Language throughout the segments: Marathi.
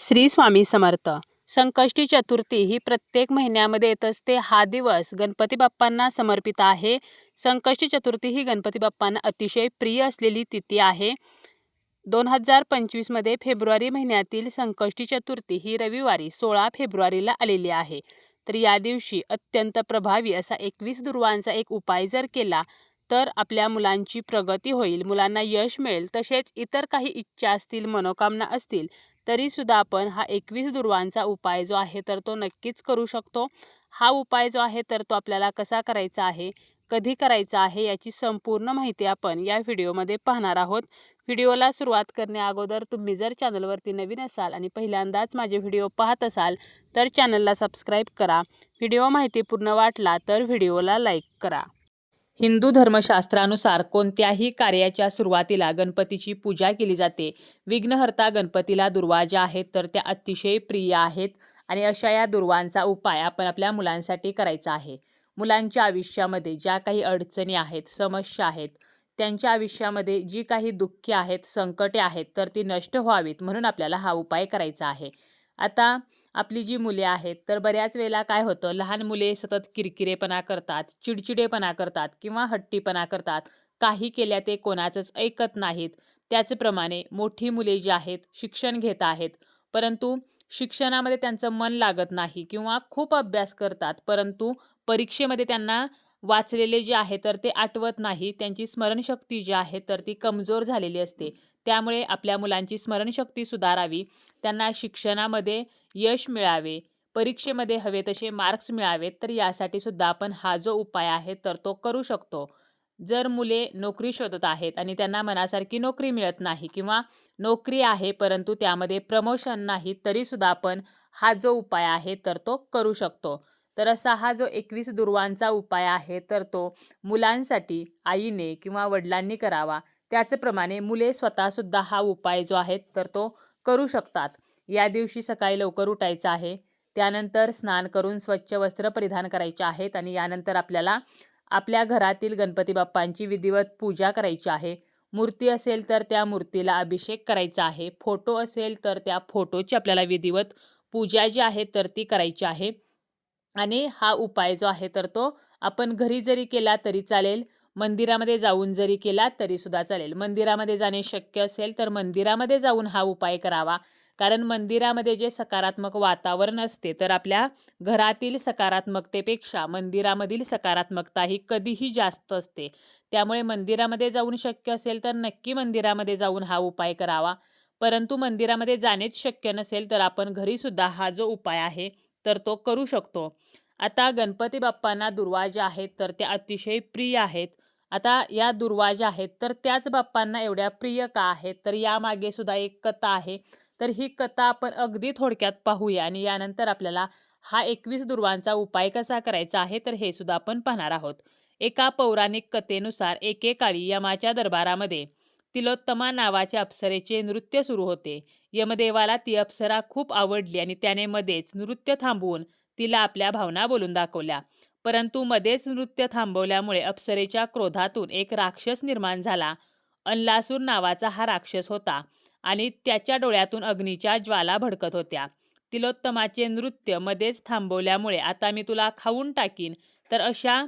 श्री स्वामी समर्थ. संकष्टी चतुर्थी ही प्रत्येक महिन्यामध्ये येत असते. हा दिवस गणपती बाप्पांना समर्पित आहे. संकष्टी चतुर्थी ही गणपती बाप्पांना अतिशय प्रिय असलेली तिथी आहे. दोन हजार पंचवीसमध्ये फेब्रुवारी महिन्यातील संकष्टी चतुर्थी ही रविवारी सोळा फेब्रुवारीला आलेली आहे. तर या दिवशी अत्यंत प्रभावी असा एकवीस दुर्वांचा एक उपाय जर केला तर आपल्या मुलांची प्रगती होईल. मुलांना यश मिळेल. तसेच इतर काही इच्छा असतील मनोकामना असतील तरीसुद्धा आपण हा एकवीस दुर्वांचा उपाय जो आहे तर तो नक्कीच करू शकतो. हा उपाय जो आहे तर तो आपल्याला कसा करायचा आहे कधी करायचा आहे याची संपूर्ण माहिती आपण या व्हिडिओमध्ये पाहणार आहोत. व्हिडिओला सुरुवात करण्याअगोदर तुम्ही जर चॅनलवरती नवीन असाल आणि पहिल्यांदाच माझे व्हिडिओ पाहत असाल तर चॅनलला सबस्क्राईब करा. व्हिडिओ माहितीपूर्ण वाटला तर व्हिडिओला लाईक करा. हिंदू धर्मशास्त्रानुसार कोणत्याही कार्याच्या सुरुवातीला गणपतीची पूजा केली जाते. विघ्नहर्ता गणपतीला दुर्वा ज्या आहेत तर त्या अतिशय प्रिय आहेत आणि अशा या दुर्वांचा उपाय आपण आपल्या मुलांसाठी करायचा आहे. मुलांच्या आयुष्यामध्ये ज्या काही अडचणी आहेत समस्या आहेत त्यांच्या आयुष्यामध्ये जी काही दुःखे आहेत संकटे आहेत तर ती नष्ट व्हावीत म्हणून आपल्याला हा उपाय करायचा आहे. आता आपली जी मुले आहेत तर बऱ्याच वेळेला काय होतं लहान मुले सतत किरकिरेपणा करतात चिडचिडेपणा करतात किंवा हट्टीपणा करतात. काही केल्या ते कोणाचंच ऐकत नाहीत. त्याचप्रमाणे मोठी मुले जी आहेत शिक्षण घेत आहेत. परंतु शिक्षणामध्ये त्यांचं मन लागत नाही किंवा खूप अभ्यास करतात परंतु परीक्षेमध्ये त्यांना वाचलेले जे आहे तर ते आठवत नाही. त्यांची स्मरणशक्ती जी आहे तर ती कमजोर झालेली असते. त्यामुळे आपल्या मुलांची स्मरणशक्ती सुधारावी. त्यांना शिक्षणामध्ये यश मिळावे परीक्षेमध्ये हवे तसे मार्क्स मिळावेत तर यासाठी सुद्धा आपण हा जो उपाय आहे तर तो करू शकतो. जर मुले नोकरी शोधत आहेत आणि त्यांना मनासारखी नोकरी मिळत नाही किंवा नोकरी आहे परंतु त्यामध्ये प्रमोशन नाही तरीसुद्धा आपण हा जो उपाय आहे तर तो करू शकतो. तर असा हा जो एकवीस दुर्वांचा उपाय आहे तर तो मुलांसाठी आईने किंवा वडिलांनी करावा. त्याचप्रमाणे मुले स्वतःसुद्धा हा उपाय जो आहे तर तो करू शकतात. या दिवशी सकाळी लवकर उठायचं आहे. त्यानंतर स्नान करून स्वच्छ वस्त्र परिधान करायचे आहेत आणि यानंतर आपल्याला आपल्या घरातील गणपती बाप्पांची विधिवत पूजा करायची आहे. मूर्ती असेल तर त्या मूर्तीला अभिषेक करायचा आहे. फोटो असेल तर त्या फोटोची आपल्याला विधिवत पूजा जी आहे तर ती करायची आहे. आणि हा उपाय जो आहे तर तो आपण घरी जरी केला तरी चालेल. मंदिरामध्ये जाऊन जरी केला तरीसुद्धा चालेल. मंदिरामध्ये जाणे शक्य असेल तर मंदिरामध्ये जाऊन हा उपाय करावा. कारण मंदिरामध्ये जे सकारात्मक वातावरण असते तर आपल्या घरातील सकारात्मकतेपेक्षा मंदिरामधील सकारात्मकता ही कधीही जास्त असते. त्यामुळे मंदिरामध्ये जाऊन शक्य असेल तर नक्की मंदिरामध्ये जाऊन हा उपाय करावा. परंतु मंदिरामध्ये जाणेच शक्य नसेल तर आपण घरीसुद्धा हा जो उपाय आहे तर तो करू शकतो. आता गणपती बाप्पांना दुर्वा ज्या आहेत तर त्या अतिशय प्रिय आहेत. आता या दुर्वा ज्या आहेत तर त्याच बाप्पांना एवढ्या प्रिय का आहेत? तर यामागे सुद्धा एक कथा आहे. तर ही कथा आपण अगदी थोडक्यात पाहूया आणि यानंतर आपल्याला हा एकवीस दुर्वांचा उपाय कसा करायचा आहे तर हे सुद्धा आपण पाहणार आहोत. एका पौराणिक कथेनुसार एकेकाळी यमाच्या दरबारामध्ये तिलोत्तमा नावाच्या अप्सरेचे नृत्य सुरू होते. यमदेवाला ती अप्सरा खूप आवडली आणि त्याने मध्येच नृत्य थांबवून तिला आपल्या भावना बोलून दाखवल्या. परंतु मध्येच नृत्य थांबवल्यामुळे अप्सरेच्या क्रोधातून एक राक्षस निर्माण झाला. अल्लासूर नावाचा हा राक्षस होता आणि त्याच्या डोळ्यातून अग्नीच्या ज्वाला भडकत होत्या. तिलोत्तमाचे नृत्य मध्येच थांबवल्यामुळे आता मी तुला खाऊन टाकीन. तर अशा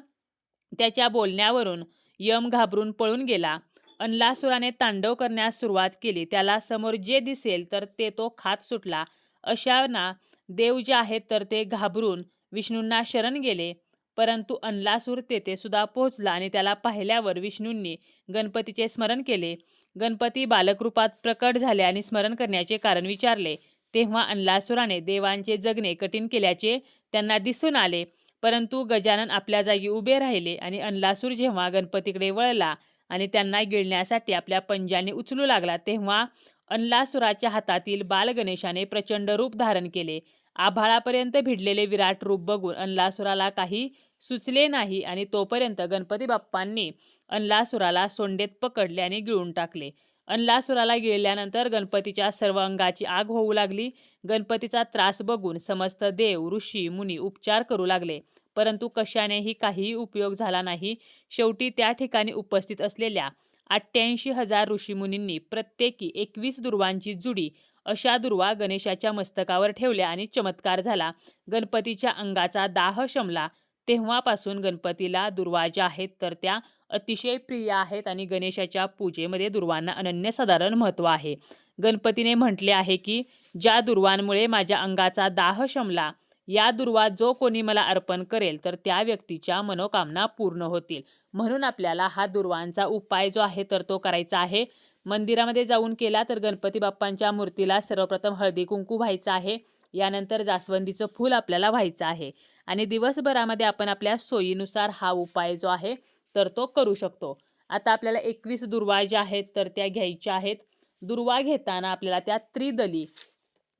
त्याच्या बोलण्यावरून यम घाबरून पळून गेला. अनलासुराने तांडव करण्यास सुरुवात केली. त्याला समोर जे दिसेल तर ते तो खात सुटला. अशा ना देव जे आहेत तर ते घाबरून विष्णूंना शरण गेले. परंतु अनलासूर तेथे सुद्धा पोहोचला आणि त्याला पाहिल्यावर विष्णूंनी गणपतीचे स्मरण केले. गणपती बालकरूपात प्रकट झाले आणि स्मरण करण्याचे कारण विचारले. तेव्हा अनलासुराने देवांचे जगणे कठीण केल्याचे त्यांना दिसून आले. परंतु गजानन आपल्या जागी उभे राहिले आणि अनलासूर जेव्हा गणपतीकडे वळला आणि त्यांना गिळण्यासाठी आपल्या पंजाने उचलू लागला तेव्हा अनलासुराच्या हातातील बालगणेशाने प्रचंड रूप धारण केले. आभाळापर्यंत भिडलेले विराट रूप बघून अनलासुराला काही सुचले नाही आणि तोपर्यंत गणपती बाप्पांनी अनलासुराला सोंडेत पकडले आणि गिळून टाकले. अनलासुराला गिळल्यानंतर गणपतीच्या सर्व अंगाची आग होऊ लागली. गणपतीचा त्रास बघून समस्त देव ऋषी मुनी उपचार करू लागले. परंतु कशानेही काहीही उपयोग झाला नाही. शेवटी त्या ठिकाणी उपस्थित असलेल्या अठ्ठ्याऐंशी हजार ऋषीमुनींनी प्रत्येकी एकवीस दुर्वांची जुडी अशा दुर्वा गणेशाच्या मस्तकावर ठेवल्या आणि चमत्कार झाला. गणपतीच्या अंगाचा दाह शमला. तेव्हापासून गणपतीला दुर्वा ज्या आहेत तर त्या अतिशय प्रिय आहेत आणि गणेशाच्या पूजेमध्ये दुर्वांना अनन्यसाधारण महत्त्व आहे. गणपतीने म्हटले आहे की ज्या दुर्वांमुळे माझ्या अंगाचा दाह शमला या दुर्वा जो कोणी मला अर्पण करेल तर त्या व्यक्तीच्या मनोकामना पूर्ण होतील. म्हणून आपल्याला हा दुर्वांचा उपाय जो आहे तर तो करायचा आहे. मंदिरामध्ये जाऊन केला तर गणपती बाप्पांच्या मूर्तीला सर्वप्रथम हळदी कुंकू व्हायचं आहे. यानंतर जास्वंदीचं फूल आपल्याला व्हायचं आहे. आणि दिवसभरामध्ये आपण आपल्या सोयीनुसार हा उपाय जो आहे तर तो करू शकतो. आता आपल्याला एकवीस दुर्वा ज्या आहेत तर त्या घ्यायच्या आहेत. दुर्वा घेताना आपल्याला त्या त्रिदली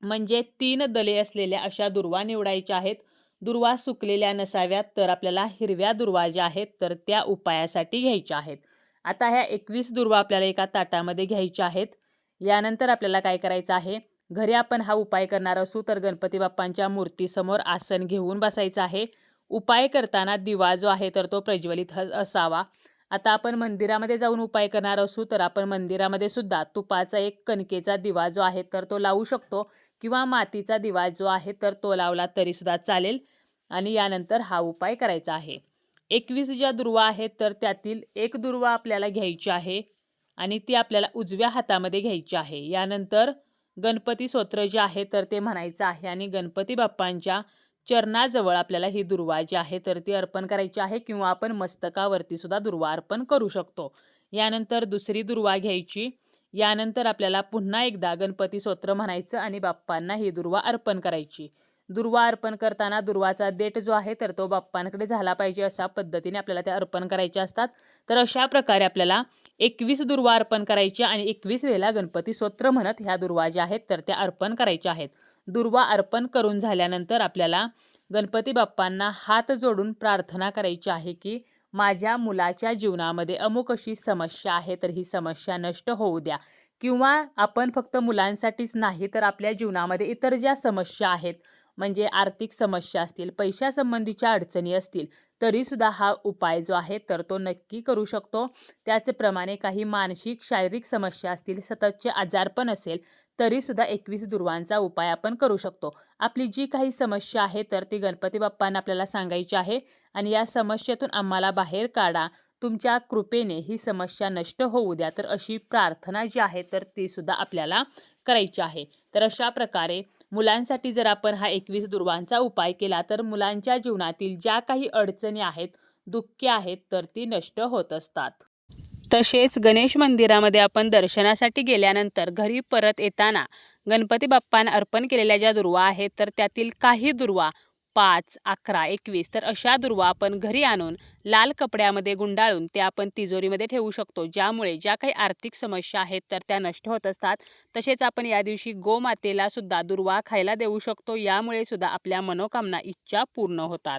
म्हणजे तीन दले असलेल्या अशा दुर्वा निवडायच्या आहेत. दुर्वा सुकलेल्या नसाव्यात तर आपल्याला हिरव्या दुर्वा ज्या आहेत तर त्या उपायासाठी घ्यायच्या आहेत. आता ह्या एकवीस दुर्वा आपल्याला एका ताटामध्ये घ्यायच्या आहेत. यानंतर आपल्याला काय करायचं आहे? घरी आपण हा उपाय करणार असू तर गणपती बाप्पांच्या मूर्तीसमोर आसन घेऊन बसायचं आहे. उपाय करताना दिवा जो आहे तर तो प्रज्वलित ह- असावा. आता आपण मंदिरामध्ये जाऊन उपाय करणार असू तर आपण मंदिरामध्ये सुद्धा तुपाचा एक कणकेचा दिवा जो आहे तर तो लावू शकतो किंवा मातीचा दिवा जो आहे तर तो लावला तरीसुद्धा चालेल. आणि यानंतर हा उपाय करायचा आहे. एकवीस ज्या दुर्वा आहेत तर त्यातील एक दुर्वा आपल्याला घ्यायची आहे आणि ती आपल्याला उजव्या हातामध्ये घ्यायची आहे. यानंतर गणपती स्तोत्र जे आहे तर ते म्हणायचं आहे आणि गणपती बाप्पांच्या चरणाजवळ आपल्याला ही दुर्वा जी आहे तर ती अर्पण करायची आहे किंवा आपण मस्तकावरती सुद्धा दुर्वा अर्पण करू शकतो. यानंतर दुसरी दुर्वा घ्यायची. यानंतर आपल्याला पुन्हा एकदा गणपती स्तोत्र म्हणायचं आणि बाप्पांना ही दुर्वा अर्पण करायची. दुर्वा अर्पण करताना दुर्वाचा देठ जो आहे तर तो बाप्पांकडे झाला पाहिजे अशा पद्धतीने आपल्याला त्या अर्पण करायच्या असतात. तर अशा प्रकारे आपल्याला एकवीस दुर्वा अर्पण करायची आणि एकवीस वेळेला गणपती स्तोत्र म्हणत ह्या दुर्वा ज्या आहेत तर त्या अर्पण करायच्या आहेत. दुर्वा अर्पण करून झाल्यानंतर आपल्याला गणपती बाप्पांना हात जोडून प्रार्थना करायची आहे की माझ्या मुलाच्या जीवनामध्ये अमुक अशी समस्या आहे तर ही समस्या नष्ट होऊ द्या. किंवा आपण फक्त मुलांसाठीच नाही तर आपल्या जीवनामध्ये इतर ज्या समस्या आहेत म्हणजे आर्थिक समस्या असतील पैशासंबंधीच्या अडचणी असतील तरीसुद्धा हा उपाय जो आहे तर तो नक्की करू शकतो. त्याचप्रमाणे काही मानसिक शारीरिक समस्या असतील सततचे आजारपण असेल तरीसुद्धा एकवीस दुर्वांचा उपाय आपण करू शकतो. आपली जी काही समस्या आहे तर ती गणपती बाप्पांना आपल्याला सांगायची आहे आणि या समस्येतून आम्हाला बाहेर काढा. तुमच्या कृपेने ही समस्या नष्ट होऊ द्या. तर अशी प्रार्थना जी आहे तर ती सुद्धा आपल्याला करायची आहे. तर अशा प्रकारे मुलांसाठी जर आपण हा एकवीस दुर्वांचा उपाय केला तर मुलांच्या जीवनातील ज्या काही अडचणी आहेत दुःखे आहेत तर ती नष्ट होत असतात. तसेच गणेश मंदिरामध्ये आपण दर्शनासाठी गेल्यानंतर घरी परत येताना गणपती बाप्पांना अर्पण केलेल्या ज्या दुर्वा आहेत तर त्यातील काही दुर्वा पाच अकरा एकवीस तर अशा दुर्वा आपण घरी आणून लाल कपड्यामध्ये गुंडाळून त्या आपण तिजोरीमध्ये ठेवू शकतो. ज्यामुळे ज्या काही आर्थिक समस्या आहेत तर त्या नष्ट होत असतात. तसेच आपण या दिवशी गोमातेला सुद्धा दुर्वा खायला देऊ शकतो. यामुळे सुद्धा आपल्या मनोकामना इच्छा पूर्ण होतात.